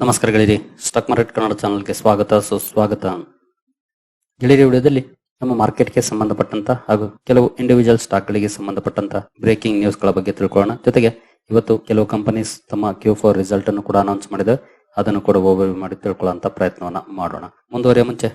ನಮಸ್ಕಾರ stock market Kannada ಚಾನಲ್ಗೆ ಸ್ವಾಗತ, ಸುಸ್ವಾಗತ. ಗೆಳೆಯರಿ, ವಿಡಿಯೋದಲ್ಲಿ ನಮ್ಮ ಮಾರ್ಕೆಟ್ಗೆ ಸಂಬಂಧಪಟ್ಟಂತ ಹಾಗೂ ಕೆಲವು ಇಂಡಿವಿಜುವಲ್ ಸ್ಟಾಕ್ಗಳಿಗೆ ಸಂಬಂಧಪಟ್ಟಂತ ಬ್ರೇಕಿಂಗ್ ನ್ಯೂಸ್ಗಳ ಬಗ್ಗೆ ತಿಳ್ಕೊಳ್ಳೋಣ. ಜೊತೆಗೆ ಇವತ್ತು ಕೆಲವು ಕಂಪನೀಸ್ ತಮ್ಮ ಕ್ಯೂ ಫೋರ್ ರಿಸಲ್ಟ್ ಅನ್ನು ಕೂಡ ಅನೌನ್ಸ್ ಮಾಡಿದೆ ಅದನ್ನು ಕೂಡ ಓವರ್ ಮಾಡಿ ತಿಳ್ಕೊಳ್ಳುವಂತ ಪ್ರಯತ್ನವನ್ನ ಮಾಡೋಣ. ಮುಂದುವರಿಯ ಮುಂಚೆ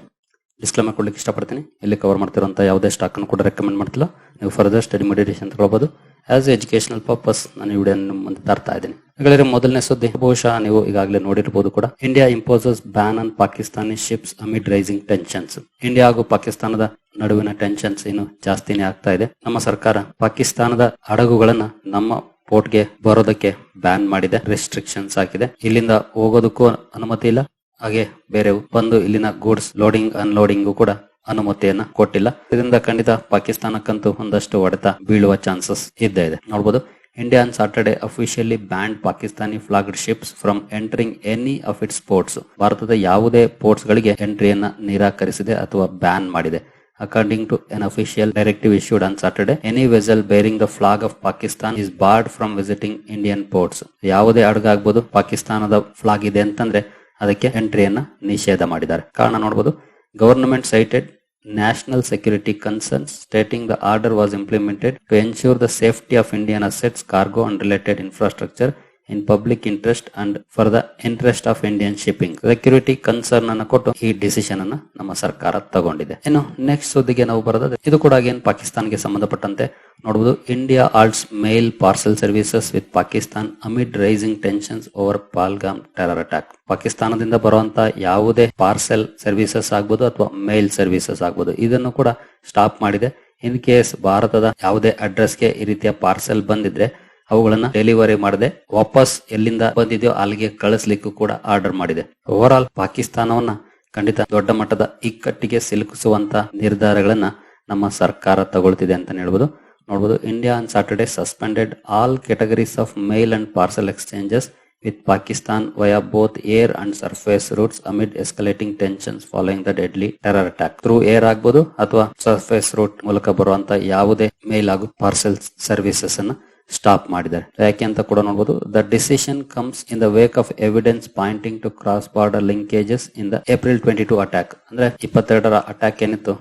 ಡಿಸ್ಕ್ಲೇಮರ್ ಕೊಡ್ಲಿಕ್ಕೆ ಇಷ್ಟಪಡ್ತೀನಿ. ಇಲ್ಲಿ ಕವರ್ ಮಾಡ್ತಿರುವಂತಹ ಯಾವುದೇ ಸ್ಟಾಕ್ ಅನ್ನು ಕೂಡ ರೆಕಮೆಂಡ್ ಮಾಡ್ತಿಲ್ಲ. ನೀವು ಫರ್ದರ್ ಸ್ಟಡಿ ಮೆಡಿಟೇಷನ್ ತಗೊಳ್ಬಹುದು ಆಸ್ ಎಜುಕೇಶನಲ್ ಪರ್ಪಸ್ ನಾನು ಈ ವಿಡಿಯೋ ಮುಂದೆ ತರ್ತಾ ಇದ್ದೀನಿ. ಹಾಗಾದ್ರೆ ಮೊದಲನೇ ಸುದ್ದಿ, ಬಹುಶಃ ನೀವು ಈಗಾಗಲೇ ನೋಡಿರಬಹುದು ಕೂಡ. India imposes ban on Pakistani ships amid rising tensions India ಹಾಗೂ ಪಾಕಿಸ್ತಾನದ ನಡುವಿನ ಟೆನ್ಷನ್ಸ್ ಏನು ಜಾಸ್ತಿನೇ ಆಗ್ತಾ ಇದೆ. ನಮ್ಮ ಸರ್ಕಾರ ಪಾಕಿಸ್ತಾನದ ಹಡಗುಗಳನ್ನ ನಮ್ಮ ಪೋರ್ಟ್ಗೆ ಬರೋದಕ್ಕೆ ಬ್ಯಾನ್ ಮಾಡಿದೆ ರೆಸ್ಟ್ರಿಕ್ಷನ್ಸ್ ಹಾಕಿದೆ. ಇಲ್ಲಿಂದ ಹೋಗೋದಕ್ಕೂ ಅನುಮತಿ ಇಲ್ಲ. ಹಾಗೆ ಬೇರೆ ಬಂದು ಇಲ್ಲಿನ ಗೂಡ್ಸ್ ಲೋಡಿಂಗ್ ಅನ್ಲೋಡಿಂಗು ಕೂಡ ಅನುಮತಿಯನ್ನ ಕೊಟ್ಟಿಲ್ಲ. ಇದರಿಂದ ಖಂಡಿತ ಪಾಕಿಸ್ತಾನಕ್ಕಂತೂ ಒಂದಷ್ಟು ಹೊಡೆತ ಬೀಳುವ ಚಾನ್ಸಸ್ ಇದ್ದೇ ಇದೆ. ನೋಡಬಹುದು India on Saturday officially banned Pakistani flagged ships from entering any of its ports. ಭಾರತದ ಯಾವುದೇ ಪೋರ್ಟ್ಸ್ ಗಳಿಗೆ ಎಂಟ್ರಿಯನ್ನ ನಿರಾಕರಿಸಿದೆ ಅಥವಾ ಬ್ಯಾನ್ ಮಾಡಿದೆ. According to an official directive issued on Saturday any vessel bearing the flag of Pakistan is barred from visiting Indian ports ಯಾವುದೇ ಹಡಗಾಗ್ಬೋದು, ಪಾಕಿಸ್ತಾನದ ಫ್ಲಾಗ್ ಇದೆ ಅಂತಂದ್ರೆ ಅದಕ್ಕೆ ಎಂಟ್ರಿಯನ್ನ ನಿಷೇಧ ಮಾಡಿದ್ದಾರೆ. ಕಾರಣ ನೋಡಬಹುದು Government cited national security concerns stating the order was implemented to ensure the safety of Indian assets, cargo and related infrastructure. In public interest and for the interest of Indian shipping. Security concern ಅನ್ನು ಕೊಟ್ಟು ಈ decision ಅನ್ನು ನಮ್ಮ ಸರ್ಕಾರ ತಗೊಂಡಿದೆ. ಇನ್ನು next ಸುದ್ದಿಗೆ ನಾವು ಬರೋದಾದ್ರೆ, ಇದು ಕೂಡ ಏನ್ ಪಾಕಿಸ್ತಾನ್ಗೆ ಸಂಬಂಧಪಟ್ಟಂತೆ ನೋಡಬಹುದು India halts mail parcel services with Pakistan amid rising tensions over Pahalgam terror attack ಪಾಕಿಸ್ತಾನದಿಂದ ಬರುವಂತಹ ಯಾವುದೇ ಪಾರ್ಸೆಲ್ ಸರ್ವಿಸಸ್ ಆಗ್ಬೋದು ಅಥವಾ ಮೇಲ್ ಸರ್ವಿಸಸ್ ಆಗ್ಬೋದು, ಇದನ್ನು ಕೂಡ ಸ್ಟಾಪ್ ಮಾಡಿದೆ. ಇನ್ ಕೇಸ್ ಭಾರತದ ಯಾವುದೇ ಅಡ್ರೆಸ್ಗೆ ಈ ರೀತಿಯ ಪಾರ್ಸೆಲ್ ಬಂದಿದ್ರೆ ಅವುಗಳನ್ನ ಡೆಲಿವರಿ ಮಾಡದೆ ವಾಪಸ್ ಎಲ್ಲಿಂದ ಬಂದಿದೆಯೋ ಅಲ್ಲಿಗೆ ಕಳಿಸ್ಲಿಕ್ಕೂ ಕೂಡ ಆರ್ಡರ್ ಮಾಡಿದೆ. ಓವರ್ ಆಲ್ ಪಾಕಿಸ್ತಾನವನ್ನ ಖಂಡಿತ ದೊಡ್ಡ ಮಟ್ಟದ ಇಕ್ಕಟ್ಟಿಗೆ ಸಿಲುಕಿಸುವಂತ ನಿರ್ಧಾರಗಳನ್ನ ನಮ್ಮ ಸರ್ಕಾರ ತಗೊಳ್ತಿದೆ ಅಂತ ಹೇಳ್ಬೋದು. ನೋಡಬಹುದು India on Saturday suspended all categories of mail and parcel exchanges with Pakistan via both air and surface routes amid escalating tensions following the deadly terror attack through air ಆಗ್ಬೋದು ಅಥವಾ ಸರ್ಫೇಸ್ ರೂಟ್ ಮೂಲಕ ಬರುವಂತ ಯಾವುದೇ ಮೇಲ್ ಹಾಗೂ parcel services ಅನ್ನ stop ಮಾಡಿದ್ದಾರೆ. ಯಾಕೆ ಅಂತ ಕೂಡ ನೋಡಬಹುದು the decision comes in the wake of evidence pointing to cross border linkages in the April twenty two attack ಅಂದ್ರೆ ಇಪ್ಪತ್ತೆರಡರ ಅಟ್ಯಾಕ್ ಏನಿತ್ತು?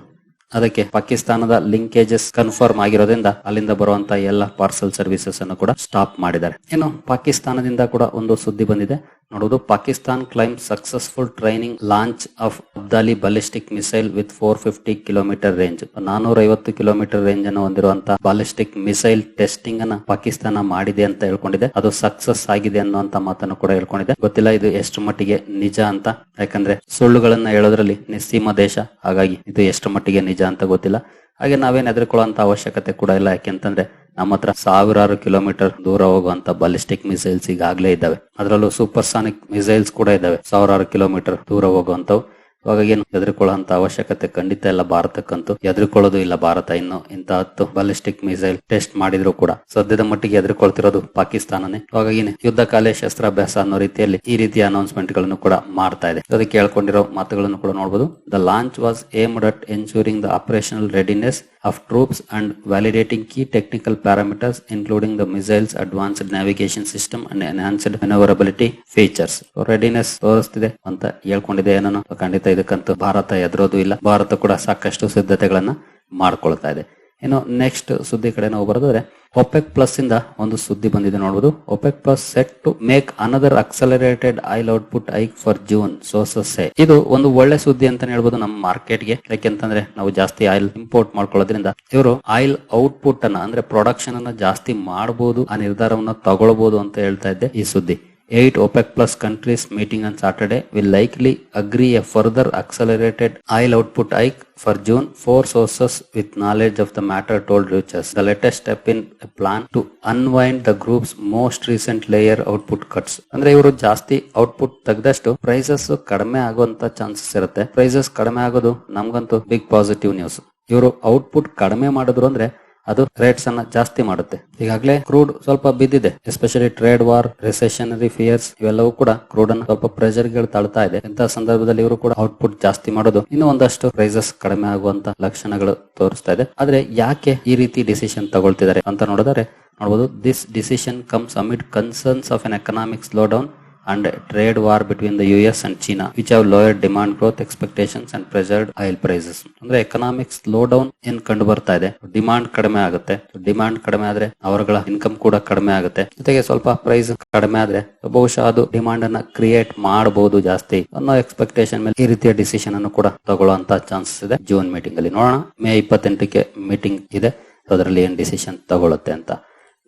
ಅದಕ್ಕೆ ಪಾಕಿಸ್ತಾನದ ಲಿಂಕೇಜಸ್ ಕನ್ಫರ್ಮ್ ಆಗಿರೋದ್ರಿಂದ ಅಲ್ಲಿಂದ ಬರುವಂತ ಎಲ್ಲ ಪಾರ್ಸಲ್ ಸರ್ವಿಸಸ್ ಅನ್ನು ಕೂಡ ಸ್ಟಾಪ್ ಮಾಡಿದ್ದಾರೆ. ಇನ್ನು ಪಾಕಿಸ್ತಾನದಿಂದ ಕೂಡ ಒಂದು ಸುದ್ದಿ ಬಂದಿದೆ. ನೋಡುವುದು Pakistan claim successful training launch of Abdali ballistic missile with four fifty kilometre range. ನಾನೂರ ಐವತ್ತು ಕಿಲೋಮೀಟರ್ ರೇಂಜ್ ಅನ್ನು ಹೊಂದಿರುವಂತಹ ಬಾಲಿಸ್ಟಿಕ್ ಮಿಸೈಲ್ ಟೆಸ್ಟಿಂಗ್ ಅನ್ನ ಪಾಕಿಸ್ತಾನ ಮಾಡಿದೆ ಅಂತ ಹೇಳ್ಕೊಂಡಿದೆ. ಅದು ಸಕ್ಸಸ್ ಆಗಿದೆ ಅನ್ನುವಂತ ಮಾತನ್ನು ಕೂಡ ಹೇಳ್ಕೊಂಡಿದೆ. ಗೊತ್ತಿಲ್ಲ ಇದು ಎಷ್ಟು ಮಟ್ಟಿಗೆ ನಿಜ ಅಂತ. ಯಾಕಂದ್ರೆ ಸುಳ್ಳುಗಳನ್ನ ಹೇಳೋದ್ರಲ್ಲಿ ನಿಸ್ಸೀಮ ದೇಶ. ಹಾಗಾಗಿ ಇದು ಎಷ್ಟು ಮಟ್ಟಿಗೆ ನಿಜ ಅಂತ ಗೊತ್ತಿಲ್ಲ. ಹಾಗೆ ನಾವೇನ್ ಹೆದರ್ಕೊಳ್ಳುವಂತ ಅವಶ್ಯಕತೆ ಕೂಡ ಇಲ್ಲ. ಯಾಕೆಂತಂದ್ರೆ ನಮ್ಮ ಹತ್ರ ಸಾವಿರಾರು ಕಿಲೋಮೀಟರ್ ದೂರ ಹೋಗುವಂತ ಬಾಲಿಸ್ಟಿಕ್ ಮಿಸೈಲ್ಸ್ ಈಗಾಗಲೇ ಇದ್ದಾವೆ. ಅದರಲ್ಲೂ ಸೂಪರ್ ಸಾನಿಕ್ ಮಿಸೈಲ್ಸ್ ಕೂಡ ಇದ್ದಾವೆ. ಸಾವಿರಾರು ಕಿಲೋಮೀಟರ್ ದೂರ ಹೋಗುವಂತವು ಇವಾಗ ಏನು ಹೆದರ್ಕೊಳ್ಳುವಂತ ಅವಶ್ಯಕತೆ ಖಂಡಿತ ಇಲ್ಲ ಭಾರತಕ್ಕಂತೂ. ಹೆದರ್ಕೊಳ್ಳೋದು ಇಲ್ಲ ಭಾರತ ಇನ್ನು ಇಂತ ಹತ್ತು ಬಾಲಿಸ್ಟಿಕ್ ಮಿಸೈಲ್ ಟೆಸ್ಟ್ ಮಾಡಿದ್ರು ಕೂಡ. ಸದ್ಯದ ಮಟ್ಟಿಗೆ ಎದುರುಕೊಳ್ತಿರೋದು ಪಾಕಿಸ್ತಾನನೇ. ಹಾಗಾಗಿ ಯುದ್ಧ ಕಾಲೇ ಶಸ್ತ್ರಾಭ್ಯಾಸ ಅನ್ನೋ ರೀತಿಯಲ್ಲಿ ಈ ರೀತಿಯ ಅನೌನ್ಸ್ಮೆಂಟ್ಗಳನ್ನು ಕೂಡ ಮಾಡ್ತಾ ಇದೆ. ಅದಕ್ಕೆ ಕೇಳ್ಕೊಂಡಿರೋ ಮಾತುಗಳನ್ನು ಕೂಡ ನೋಡಬಹುದು the launch was aimed at ensuring the operational readiness of troops and validating key technical parameters including the missile's advanced navigation system and enhanced maneuverability features. Readiness ತೋರಿಸ್ತಿದೆ ಅಂತ ಹೇಳ್ಕೊಂಡಿದೆ ಏನೋ ಖಂಡಿತ ಇದಕ್ಕಂತೂ ಭಾರತ ಎದುರೋದು ಇಲ್ಲ ಭಾರತ ಕೂಡ ಸಾಕಷ್ಟು ಸಿದ್ಧತೆಗಳನ್ನ ಮಾಡ್ಕೊಳ್ತಾ ಇದೆ ಇನ್ನು ನೆಕ್ಸ್ಟ್ ಸುದ್ದಿ ಕಡೆ ನಾವು ಬರೋದಾದ್ರೆ ಒಪೆಕ್ ಪ್ಲಸ್ ಇಂದ ಒಂದು ಸುದ್ದಿ ಬಂದಿದೆ ನೋಡಬಹುದು OPEC plus set to make another accelerated oil output hike for June sources ಇದು ಒಂದು ಒಳ್ಳೆ ಸುದ್ದಿ ಅಂತ ಹೇಳ್ಬೋದು ನಮ್ಮ ಮಾರ್ಕೆಟ್ಗೆ ಯಾಕೆಂತಂದ್ರೆ ನಾವು ಜಾಸ್ತಿ ಆಯಿಲ್ ಇಂಪೋರ್ಟ್ ಮಾಡ್ಕೊಳ್ಳೋದ್ರಿಂದ ಇವರು ಆಯಿಲ್ ಔಟ್ಪುಟ್ ಅನ್ನ, ಅಂದ್ರೆ ಪ್ರೊಡಕ್ಷನ್ ಅನ್ನ ಜಾಸ್ತಿ ಮಾಡಬಹುದು ಆ ನಿರ್ಧಾರವನ್ನ ತಗೊಳ್ಬಹುದು ಅಂತ ಹೇಳ್ತಾ ಇದ್ದೆ ಈ ಸುದ್ದಿ. Eight OPEC plus countries meeting on Saturday will likely agree a further accelerated oil output hike for June. Four sources with knowledge of the matter told Reuters the latest step in a plan to unwind the group's most recent layer output cuts. ಅಂದ್ರೆ ಇವರು ಜಾಸ್ತಿ output ತೆಗೆದಷ್ಟು prices ಕಡಿಮೆ ಆಗುವಂತ chances ಇರುತ್ತೆ prices ಕಡಿಮೆ ಆಗೋದು ನಮ್ಗಂತೂ big positive news ಇವರು ಔಟ್ಪುಟ್ ಕಡಿಮೆ ಮಾಡಿದ್ರು ಅಂದ್ರೆ ಅದು ರೇಟ್ಸ್ ಅನ್ನ ಜಾಸ್ತಿ ಮಾಡುತ್ತೆ. ಈಗಾಗಲೇ ಕ್ರೂಡ್ ಸ್ವಲ್ಪ ಬಿದ್ದಿದೆ. Especially trade war recessionary fears ಇವೆಲ್ಲವೂ ಕೂಡ ಕ್ರೂಡ್ ಅನ್ನ ಸ್ವಲ್ಪ ಪ್ರೆಷರ್ಗಳು ತಳ್ತಾ ಇದೆ. ಇಂತಹ ಸಂದರ್ಭದಲ್ಲಿ ಇವರು ಕೂಡ ಔಟ್ಪುಟ್ ಜಾಸ್ತಿ ಮಾಡೋದು ಇನ್ನು ಒಂದಷ್ಟು ಪ್ರೈಸಸ್ ಕಡಿಮೆ ಆಗುವಂತ ಲಕ್ಷಣಗಳು ತೋರಿಸ್ತಾ ಇದೆ. ಆದ್ರೆ ಯಾಕೆ ಈ ರೀತಿ ಡಿಸಿಷನ್ ತಗೊಳ್ತಿದ್ದಾರೆ ಅಂತ ನೋಡಿದರೆ ನೋಡಬಹುದು this decision comes amid concerns of an economic slowdown and trade war between the US and and China which lowered lower demand expectations and pressured oil prices ಅಂದ್ರೆ ಎಕನಾಮಿಕ್ ಸ್ಲೋ ಡೌನ್ ಏನ್ ಕಂಡು ಬರ್ತಾ ಇದೆ? Demand ಕಡಿಮೆ ಆಗುತ್ತೆ. Demand ಕಡಿಮೆ ಆದ್ರೆ ಅವರುಗಳ ಇನ್ಕಮ್ ಕೂಡ ಕಡಿಮೆ ಆಗುತ್ತೆ. ಜೊತೆಗೆ ಸ್ವಲ್ಪ ಪ್ರೈಸ್ ಕಡಿಮೆ ಆದ್ರೆ ಬಹುಶಃ ಅದು ಡಿಮಾಂಡ್ ಅನ್ನ ಕ್ರಿಯೇಟ್ ಮಾಡಬಹುದು ಜಾಸ್ತಿ ಅನ್ನೋ ಎಕ್ಸ್ಪೆಕ್ಟೇಷನ್ ಮೇಲೆ ಈ ರೀತಿಯ ಡಿಸಿಷನ್ ಅನ್ನು ಕೂಡ ತಗೊಳ್ಳುವಂತ ಚಾನ್ಸಸ್ ಇದೆ ಜೂನ್ ಮೀಟಿಂಗ್ ಅಲ್ಲಿ. ನೋಡೋಣ ಮೇ ಇಪ್ಪತ್ತೆಂಟಕ್ಕೆ ಮೀಟಿಂಗ್ ಇದೆ. ಅದರಲ್ಲಿ ಏನ್ ಡಿಸಿಷನ್ ತಗೊಳುತ್ತೆ ಅಂತ.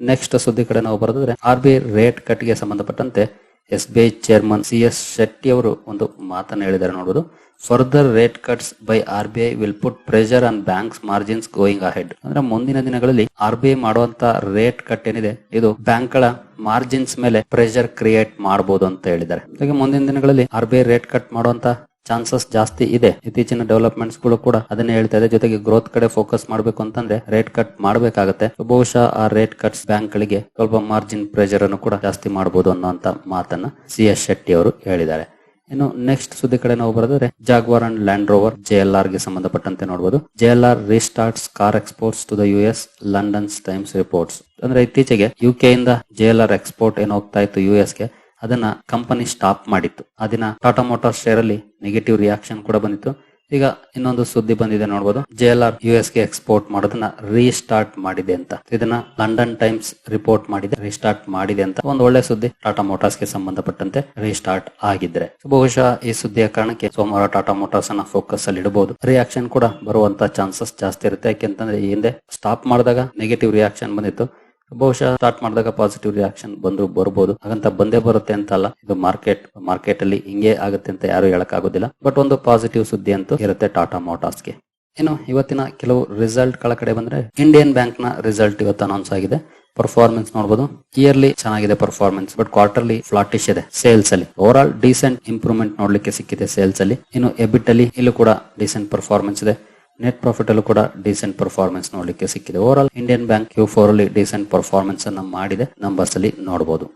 ನೆಕ್ಸ್ಟ್ ಸುದ್ದಿ ಕಡೆ ನಾವು ಬರೆದ್ರೆ ಆರ್ ಬಿ ರೇಟ್ ಕಟ್ಗೆ ಸಂಬಂಧಪಟ್ಟಂತೆ S B I chairman C S Shetty ಅವರು ಒಂದು ಮಾತನ್ನು ಹೇಳಿದ್ದಾರೆ ನೋಡಬಹುದು further rate cuts by R B I will put pressure on banks margins going ahead ಅಂದ್ರೆ ಮುಂದಿನ ದಿನಗಳಲ್ಲಿ ಆರ್ ಬಿ ಐ ಮಾಡುವಂತ ರೇಟ್ ಕಟ್ ಏನಿದೆ, ಇದು ಬ್ಯಾಂಕ್ಗಳ ಮಾರ್ಜಿನ್ಸ್ ಮೇಲೆ ಪ್ರೆಷರ್ ಕ್ರಿಯೇಟ್ ಮಾಡಬಹುದು ಅಂತ ಹೇಳಿದ್ದಾರೆ. ಮುಂದಿನ ದಿನಗಳಲ್ಲಿ R B I rate cut ಮಾಡುವಂತ ಚಾನ್ಸಸ್ ಜಾಸ್ತಿ ಇದೆ. ಇತ್ತೀಚಿನ ಡೆವಲಪ್ಮೆಂಟ್ಸ್ಗಳು ಕೂಡ ಅದನ್ನೇ ಹೇಳ್ತಾ ಇದೆ. ಜೊತೆಗೆ ಗ್ರೋತ್ ಕಡೆ ಫೋಕಸ್ ಮಾಡಬೇಕು ಅಂತಂದ್ರೆ ರೇಟ್ ಕಟ್ ಮಾಡಬೇಕಾಗತ್ತೆ. ಬಹುಶಃ ಆ ರೇಟ್ ಕಟ್ಸ್ ಬ್ಯಾಂಕ್ ಗಳಿಗೆ ಸ್ವಲ್ಪ ಮಾರ್ಜಿನ್ ಪ್ರೆಷರ್ ಅನ್ನು ಕೂಡ ಜಾಸ್ತಿ ಮಾಡಬಹುದು ಅನ್ನೋಂತ ಮಾತನ್ನ ಸಿ ಎಸ್ ಶೆಟ್ಟಿ ಅವರು ಹೇಳಿದ್ದಾರೆ. ಇನ್ನು ನೆಕ್ಸ್ಟ್ ಸುದ್ದಿ ಕಡೆ ನಾವು ಬರೋದ್ರೆ Jaguar and Land Rover J L ಆರ್ಗೆ ಸಂಬಂಧಪಟ್ಟಂತೆ ನೋಡಬಹುದು J L R restarts car exports to the U S London's Times reports ಅಂದ್ರೆ ಇತ್ತೀಚೆಗೆ ಯು ಕೆ ಇಂದ ಜೆ ಎಲ್ ಆರ್ ಎಕ್ಸ್ಪೋರ್ಟ್ ಏನೋ ಹೋಗ್ತಾ ಇತ್ತು ಯು ಎಸ್ಗೆ? ಅದನ್ನ ಕಂಪನಿ ಸ್ಟಾಪ್ ಮಾಡಿತ್ತು. ಆ ದಿನ ಟಾಟಾ ಮೋಟಾರ್ ಶೇರ್ ಅಲ್ಲಿ ನೆಗೆಟಿವ್ ರಿಯಾಕ್ಷನ್ ಕೂಡ ಬಂದಿತ್ತು. ಈಗ ಇನ್ನೊಂದು ಸುದ್ದಿ ಬಂದಿದೆ ನೋಡಬಹುದು ಜೆ ಎಲ್ ಆರ್ ಯು ಗೆ ಎಕ್ಸ್ಪೋರ್ಟ್ ಮಾಡೋದನ್ನ ರೀಸ್ಟಾರ್ಟ್ ಮಾಡಿದೆ ಅಂತ. ಇದನ್ನ ಲಂಡನ್ ಟೈಮ್ಸ್ ರಿಪೋರ್ಟ್ ಮಾಡಿದೆ ರೀಸ್ಟಾರ್ಟ್ ಮಾಡಿದೆ ಅಂತ. ಒಂದು ಒಳ್ಳೆ ಸುದ್ದಿ ಟಾಟಾ ಮೋಟಾರ್ಸ್ಗೆ ಸಂಬಂಧಪಟ್ಟಂತೆ ರೀಸ್ಟಾರ್ಟ್ ಆಗಿದ್ರೆ. ಬಹುಶಃ ಈ ಸುದ್ದಿಯ ಕಾರಣಕ್ಕೆ ಸೋಮವಾರ ಟಾಟಾ ಮೋಟಾರ್ಸ್ ಅನ್ನ ಫೋಕಸ್ ಅಲ್ಲಿ ಇಡಬಹುದು ರಿಯಾಕ್ಷನ್ ಕೂಡ ಬರುವಂತ ಚಾನ್ಸಸ್ ಜಾಸ್ತಿ ಇರುತ್ತೆ. ಯಾಕೆಂತಂದ್ರೆ ಈ ಹಿಂದೆ ಸ್ಟಾಪ್ ಮಾಡಿದಾಗ ನೆಗೆಟಿವ್ ರಿಯಾಕ್ಷನ್ ಬಂದಿತ್ತು. ಬಹುಶಃ ಸ್ಟಾರ್ಟ್ ಮಾಡಿದಾಗ ಪಾಸಿಟಿವ್ ರಿಯಾಕ್ಷನ್ ಬಂದು ಬರ್ಬೋದು. ಹಾಗಂತ ಬಂದೇ ಬರುತ್ತೆ ಅಂತ ಅಲ್ಲ ಇದು ಮಾರ್ಕೆಟ್ ಮಾರ್ಕೆಟ್ ಅಲ್ಲಿ ಹಿಂಗೆ ಆಗುತ್ತೆ ಅಂತ ಯಾರು ಹೇಳಕ್ ಆಗೋದಿಲ್ಲ. ಬಟ್ ಒಂದು ಪಾಸಿಟಿವ್ ಸುದ್ದಿ ಅಂತೂ ಇರುತ್ತೆ ಟಾಟಾ ಮೋಟಾರ್ಸ್ಗೆ. ಇನ್ನು ಇವತ್ತಿನ ಕೆಲವು ರಿಸಲ್ಟ್ಗಳ ಕಡೆ ಬಂದ್ರೆ ಇಂಡಿಯನ್ ಬ್ಯಾಂಕ್ನ ರಿಸಲ್ಟ್ ಇವತ್ತು ಅನೌನ್ಸ್ ಆಗಿದೆ. ಪರ್ಫಾರ್ಮೆನ್ಸ್ ನೋಡಬಹುದು ಇಯರ್ಲಿ ಚೆನ್ನಾಗಿದೆ ಪರ್ಫಾರ್ಮೆನ್ಸ್ ಬಟ್ ಕ್ವಾರ್ಟರ್ಲಿ ಫ್ಲಾಟಿಶ್ ಇದೆ ಸೇಲ್ಸ್ ಅಲ್ಲಿ. ಓವರ್ ಆಲ್ ಡೀಸೆಂಟ್ ಇಂಪ್ರೂವ್ಮೆಂಟ್ ನೋಡ್ಲಿಕ್ಕೆ ಸಿಕ್ಕಿದೆ ಸೇಲ್ಸ್ ಅಲ್ಲಿ. ಇನ್ನು ಎಬಿಟ್ ಅಲ್ಲಿ ಇಲ್ಲೂ ಕೂಡ ಡೀಸೆಂಟ್ ಪರ್ಫಾರ್ಮೆನ್ಸ್ ಇದೆ. ನೆಟ್ ಪ್ರಾಫಿಟ್ ಅಲ್ಲೂ ಕೂಡ ಡೀಸೆಂಟ್ ಪರ್ಫಾರ್ಮೆನ್ಸ್ ನೋಡಲಿಕ್ಕೆ ಸಿಕ್ಕಿದೆ. Overall Indian bank Q four ಅಲ್ಲಿ ಡೀಸೆಂಟ್ ಪರ್ಫಾರ್ಮೆನ್ಸ್ ಅನ್ನ ಮಾಡಿದೆ. ನಂಬರ್ಸ್ ಅಲ್ಲಿ ನೋಡಬಹುದು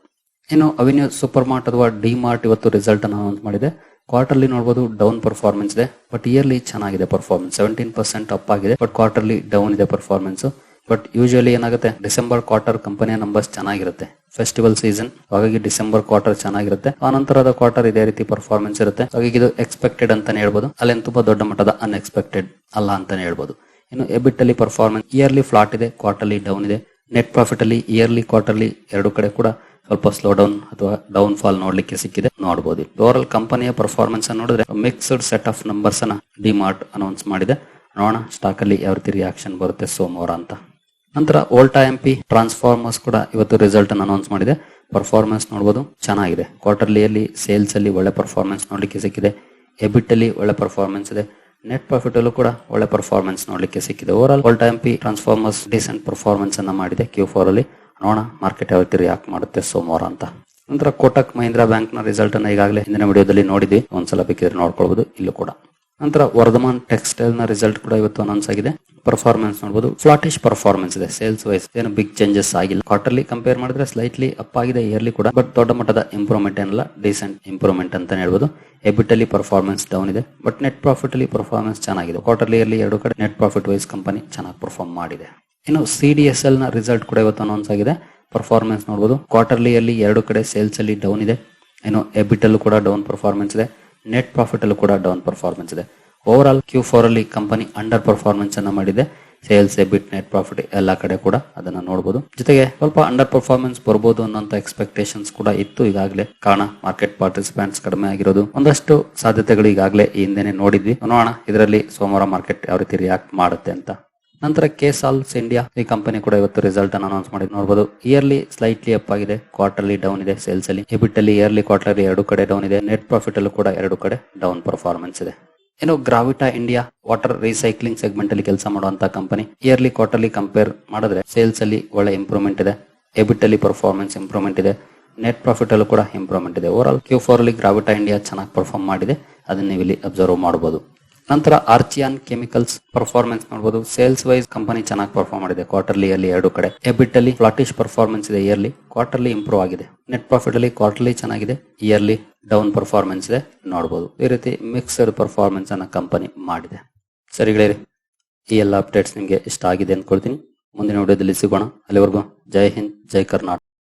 ಇನ್ನು ಅವಿನ್ಯೂ ಸೂಪರ್ ಮಾರ್ಟ್ ಅಥವಾ ಡಿ ಮಾರ್ಟ್ ಇವತ್ತು ರಿಸಲ್ಟ್ ಅನ್ನು ಅನೌನ್ಸ್ ಮಾಡಿದೆ. ಕ್ವಾರ್ಟರ್ಲಿ ನೋಡಬಹುದು ಡೌನ್ ಪರ್ಫಾರ್ಮೆನ್ಸ್ ಇದೆ. ಬಟ್ ಇಯರ್ಲಿ ಚೆನ್ನಾಗಿದೆ ಪರ್ಫಾರ್ಮೆನ್ಸ್ ಸೆವೆಂಟೀನ್ ಪರ್ಸೆಂಟ್ ಅಪ್ ಆಗಿದೆ. ಬಟ್ ಕ್ವಾರ್ಟರ್ಲಿ ಡೌನ್ ಇದೆ ಪರ್ಫಾರ್ಮೆನ್ಸ್ ಬಟ್ ಯೂಶಲಿ ಏನಾಗುತ್ತೆ? ಡಿಸೆಂಬರ್ ಕ್ವಾರ್ಟರ್ ಕಂಪನಿಯ ನಂಬರ್ಸ್ ಚೆನ್ನಾಗಿರುತ್ತೆ. ಫೆಸ್ಟಿವಲ್ ಸೀಸನ್ ಹಾಗಾಗಿ ಡಿಸೆಂಬರ್ ಕ್ವಾರ್ಟರ್ ಚೆನ್ನಾಗಿರುತ್ತೆ. ಆ ನಂತರದ ಕ್ವಾರ್ಟರ್ ಇದೇ ರೀತಿ ಪರ್ಫಾರ್ಮೆನ್ಸ್ ಇರುತ್ತೆ. ಹಾಗಾಗಿ ಇದು ಎಕ್ಸ್ಪೆಕ್ಟೆಡ್ ಅಂತಾನೆ ಹೇಳ್ಬೋದು. ಅಲ್ಲಿ ತುಂಬಾ ದೊಡ್ಡ ಮಟ್ಟದ ಅನ್ಎಕ್ಸ್ಪೆಕ್ಟೆಡ್ ಅಲ್ಲ ಅಂತಾನೆ ಹೇಳ್ಬೋದು. ಇನ್ನು ಎಬಿಟ್ ಅಲ್ಲಿ ಪರ್ಫಾರ್ಮೆನ್ಸ್ ಇಯರ್ಲಿ ಫ್ಲಾಟ್ ಇದೆ ಕ್ವಾರ್ಟರ್ಲಿ ಡೌನ್ ಇದೆ. ನೆಟ್ ಪ್ರಾಫಿಟ್ ಅಲ್ಲಿ ಇಯರ್ಲಿ ಕ್ವಾರ್ಟರ್ಲಿ ಎರಡು ಕಡೆ ಕೂಡ ಸ್ವಲ್ಪ ಸ್ಲೋ ಡೌನ್ ಅಥವಾ ಡೌನ್ ಫಾಲ್ ನೋಡ್ಲಿಕ್ಕೆ ಸಿಕ್ಕಿದೆ. ನೋಡಬಹುದು ಓವರ್ಆಲ್ ಕಂಪನಿಯ ಪರ್ಫಾರ್ಮೆನ್ಸ್ ನೋಡಿದ್ರೆ ಮಿಕ್ಸ್ಡ್ ಸೆಟ್ ಆಫ್ ನಂಬರ್ಸ್ ಅನ್ನ ಡಿಮಾರ್ಟ್ ಅನೌನ್ಸ್ ಮಾಡಿದೆ. ನೋಡೋಣ ಸ್ಟಾಕ್ ಅಲ್ಲಿ ಯಾವ ರೀತಿ ರಿಯಾಕ್ಷನ್ ಬರುತ್ತೆ ಸೋಮವಾರ ಅಂತ. ನಂತರ ಓಲ್ಟಾ ಎಂಪಿ ಟ್ರಾನ್ಸ್ಫಾರ್ಮರ್ಸ್ ಕೂಡ ಇವತ್ತು ರಿಸಲ್ಟ್ ಅನ್ನು ಅನೌನ್ಸ್ ಮಾಡಿದೆ. ಪರ್ಫಾರ್ಮೆನ್ಸ್ ನೋಡಬಹುದು ಚೆನ್ನಾಗಿದೆ. ಕ್ವಾರ್ಟರ್ಲಿಯಲ್ಲಿ ಸೇಲ್ಸ್ ಅಲ್ಲಿ ಒಳ್ಳೆ ಪರ್ಫಾರ್ಮೆನ್ಸ್ ನೋಡಲಿಕ್ಕೆ ಸಿಕ್ಕಿದೆ. ಎಬಿಟ್ ಅಲ್ಲಿ ಒಳ್ಳೆ ಪರ್ಫಾರ್ಮೆನ್ಸ್ ಇದೆ. ನೆಟ್ ಪ್ರಾಫಿಟ್ ಅಲ್ಲೂ ಕೂಡ ಒಳ್ಳೆ ಪರ್ಫಾರ್ಮೆನ್ಸ್ ನೋಡಲಿಕ್ಕೆ ಸಿಕ್ಕಿದೆ. Overall Voltamp transformers decent performance ಅನ್ನ ಮಾಡಿದೆ ಕ್ಯೂ ಫೋರ್ ಅಲ್ಲಿ. ನೋಡೋಣ ಮಾರ್ಕೆಟ್ ಯಾವ ರೀತಿ ರಿಯಾಕ್ಟ್ ಮಾಡುತ್ತೆ ಸೋಮವಾರ ಅಂತ. ನಂತರ ಕೋಟಕ್ ಮಹೀಂದ್ರಾ ಬ್ಯಾಂಕ್ನ ರಿಸಲ್ಟ್ ಅನ್ನ ಈಗಾಗಲೇ ಹಿಂದಿನ ವಿಡಿಯೋದಲ್ಲಿ ನೋಡಿದ್ವಿ. ಒಂದ್ಸಲ ಬೇಕಿದ್ರೆ ನೋಡ್ಕೊಳ್ಬಹುದು ಇಲ್ಲೂ ಕೂಡ. ನಂತರ ವರ್ಧಮಾನ್ ಟೆಕ್ಸ್ಟೈಲ್ನ ರಿಸಲ್ಟ್ ಕೂಡ ಇವತ್ತು ಅನೌನ್ಸ್ ಆಗಿದೆ. ಪರ್ಫಾರ್ಮೆನ್ಸ್ ನೋಡಬಹುದು ಫ್ಲಾಟಿಶ್ ಪರ್ಫಾರ್ಮೆನ್ಸ್ ಇದೆ. ಸೇಲ್ಸ್ ವೈಸ್ ಏನು ಬಿಗ್ ಚೇಂಜಸ್ ಆಗಿಲ್ಲ. ಕ್ವಾರ್ಟರ್ಲಿ ಕಂಪೇರ್ ಮಾಡಿದ್ರೆ ಸ್ಲೈಟ್ಲಿ ಅಪ್ ಆಗಿದೆ ಇಯರ್ಲಿ ಕೂಡ. ಬಟ್ ದೊಡ್ಡ ಮಟ್ಟದ ಇಂಪ್ರೂವ್ಮೆಂಟ್ ಏನಲ್ಲ ಡೀಸೆಂಟ್ ಇಂಪ್ರೂವ್ಮೆಂಟ್ ಅಂತ ಹೇಳ್ಬೋದು. ಎಬಿಟ್ ಅಲ್ಲಿ ಪರ್ಫಾರ್ಮೆನ್ಸ್ ಡೌನ್ ಇದೆ. ಬಟ್ ನೆಟ್ ಪ್ರಾಫಿಟ್ ಅಲ್ಲಿ ಪರ್ಫಾರ್ಮೆನ್ಸ್ ಚೆನ್ನಾಗಿದೆ. ಕ್ವಾರ್ಟರ್ಲಿ ಇಯರ್ಲಿ ಎರಡು ಕಡೆ ನೆಟ್ ಪ್ರಾಫಿಟ್ ವೈಸ್ ಕಂಪನಿ ಚೆನ್ನಾಗಿ ಪರ್ಫಾರ್ಮ್ ಮಾಡಿದೆ. ಇನ್ನು ಸಿ ಡಿ ಎಸ್ ಎಲ್ನ ರಿಸಲ್ಟ್ ಕೂಡ ಇವತ್ತು ಅನೌನ್ಸ್ ಆಗಿದೆ. ಪರ್ಫಾರ್ಮೆನ್ಸ್ ನೋಡಬಹುದು ಕ್ವಾರ್ಟರ್ಲಿ ಅಲ್ಲಿ ಎರಡು ಕಡೆ ಸೇಲ್ಸ್ ಅಲ್ಲಿ ಡೌನ್ ಇದೆ. ಇನ್ನು ಎಬಿಟ್ ಅಲ್ಲೂ ಕೂಡ ಡೌನ್ ಪರ್ಫಾರ್ಮೆನ್ಸ್ ಇದೆ. ನೆಟ್ ಪ್ರಾಫಿಟ್ ಅಲ್ಲೂ ಕೂಡ ಡೌನ್ ಪರ್ಫಾರ್ಮೆನ್ಸ್ ಇದೆ. ಓವರ್ ಆಲ್ ಕ್ಯೂ ಫೋರ್ ಅಲ್ಲಿ ಕಂಪನಿ ಅಂಡರ್ ಪರ್ಫಾರ್ಮೆನ್ಸ್ ಅನ್ನ ಮಾಡಿದೆ. ಸೇಲ್ಸ್ ಬಿಟ್ ನೆಟ್ ಪ್ರಾಫಿಟ್ ಎಲ್ಲ ಕಡೆ ಕೂಡ ಅದನ್ನ ನೋಡಬಹುದು ಜೊತೆಗೆ ಸ್ವಲ್ಪ ಅಂಡರ್ ಪರ್ಫಾರ್ಮೆನ್ಸ್ ಬರ್ಬೋದು ಅನ್ನೋಂತ ಎಕ್ಸ್ಪೆಕ್ಟೇಷನ್ಸ್ ಕೂಡ ಇತ್ತು. ಈಗಾಗಲೇ ಕಾರಣ ಮಾರ್ಕೆಟ್ ಪಾರ್ಟಿಸಿಪೆಂಟ್ಸ್ ಕಡಿಮೆ ಆಗಿರೋದು. ಒಂದಷ್ಟು ಸಾಧ್ಯತೆಗಳು ಈಗಾಗಲೇ ಈ ಹಿಂದೆನೆ ನೋಡಿದ್ವಿ. ನೋಡೋಣ, ಇದರಲ್ಲಿ ಸೋಮವಾರ ಮಾರ್ಕೆಟ್ ಯಾವ ರೀತಿ ರಿಯಾಕ್ಟ್ ಮಾಡುತ್ತೆ ಅಂತ. ನಂತರ ಕೆ ಸಾಲ್ಸ್ ಇಂಡಿಯಾ ಈ ಕಂಪನಿ ಕೂಡ ಇವತ್ತು ರಿಸಲ್ಟ್ ಅನ್ನು ಅನೌನ್ಸ್ ಮಾಡಿ ನೋಡಬಹುದು ಇಯರ್ಲಿ ಸ್ಲೈಟ್ಲಿ ಅಪ್ ಆಗಿದೆ. ಕ್ವಾರ್ಟರ್ಲಿ ಡೌನ್ ಇದೆ ಸೇಲ್ಸ್ ಅಲ್ಲಿ. ಎಬಿಟ್ ಅಲ್ಲಿ ಇಯರ್ಲಿ ಕ್ವಾರ್ಟರ್ಲಿ ಎರಡು ಕಡೆ ಡೌನ್ ಇದೆ. ನೆಟ್ ಪ್ರಾಫಿಟ್ ಅಲ್ಲೂ ಕೂಡ ಎರಡು ಕಡೆ ಡೌನ್ ಪರ್ಫಾರ್ಮೆನ್ಸ್ ಇದೆ. ಏನು Gravita India water recycling segment ಅಲ್ಲಿ ಕೆಲಸ ಮಾಡುವಂತ ಕಂಪನಿ ಇಯರ್ಲಿ ಕ್ವಾರ್ಟರ್ಲಿ ಕಂಪೇರ್ ಮಾಡಿದ್ರೆ ಸೇಲ್ಸ್ ಅಲ್ಲಿ ಒಳ್ಳೆ ಇಂಪ್ರೂವ್ಮೆಂಟ್ ಇದೆ. ಎಬಿಟ್ ಅಲ್ಲಿ ಪರ್ಫಾರ್ಮೆನ್ಸ್ ಇಂಪ್ರೂವ್ಮೆಂಟ್ ಇದೆ. ನೆಟ್ ಪ್ರಾಫಿಟ್ ಅಲ್ಲೂ ಕೂಡ ಇಂಪ್ರೂವ್ಮೆಂಟ್ ಇದೆ. ಓವರ್ ಆಲ್ ಕ್ಯೂ ಫೋರ್ ಅಲ್ಲಿ ಗ್ರಾವಿಟಾ ಇಂಡಿಯಾ ಚೆನ್ನಾಗಿ ಪರ್ಫಾರ್ಮ್ ಮಾಡಿದೆ. ಅದನ್ನ ನೀವು ಇಲ್ಲಿ ಅಬ್ಸರ್ವ್ ಮಾಡಬಹುದು ನಂತರ ಆರ್ಚಿಯಾನ್ ಕೆಮಿಕಲ್ಸ್ ಪರ್ಫಾರ್ಮೆನ್ಸ್ ನೋಡಬಹುದು ಸೇಲ್ಸ್ ವೈಸ್ ಕಂಪನಿ ಚೆನ್ನಾಗಿ ಪರ್ಫಾರ್ಮ್ ಮಾಡಿದೆ. ಕ್ವಾರ್ಟರ್ಲಿ ಅಲ್ಲಿ ಎರಡು ಕಡೆ. ಎಬಿಟ್ ಅಲ್ಲಿ ಫ್ಲಾಟಿಶ್ ಪರ್ಫಾರ್ಮೆನ್ಸ್ ಇದೆ ಇಯರ್ಲಿ ಕ್ವಾರ್ಟರ್ಲಿ ಇಂಪ್ರೂವ್ ಆಗಿದೆ. ನೆಟ್ ಪ್ರಾಫಿಟ್ ಅಲ್ಲಿ ಕ್ವಾರ್ಟರ್ಲಿ ಚೆನ್ನಾಗಿದೆ. ಇಯರ್ಲಿ ಡೌನ್ ಪರ್ಫಾರ್ಮೆನ್ಸ್ ಇದೆ. ನೋಡಬಹುದು ಈ ರೀತಿ ಮಿಕ್ಸ್ಡ್ ಪರ್ಫಾರ್ಮೆನ್ಸ್ ಅನ್ನ ಕಂಪನಿ ಮಾಡಿದೆ. ಸರಿ ಗೆಳೆಯರಿ, ಈ ಎಲ್ಲ ಅಪ್ಡೇಟ್ಸ್ ನಿಮಗೆ ಇಷ್ಟ ಆಗಿದೆ ಅಂದ್ಕೊಳ್ತೀನಿ ಮುಂದಿನ ವಿಡಿಯೋದಲ್ಲಿ ಸಿಗೋಣ. ಅಲ್ಲಿವರೆಗೂ ಜೈ ಹಿಂದ್, ಜೈ ಕರ್ನಾಟಕ.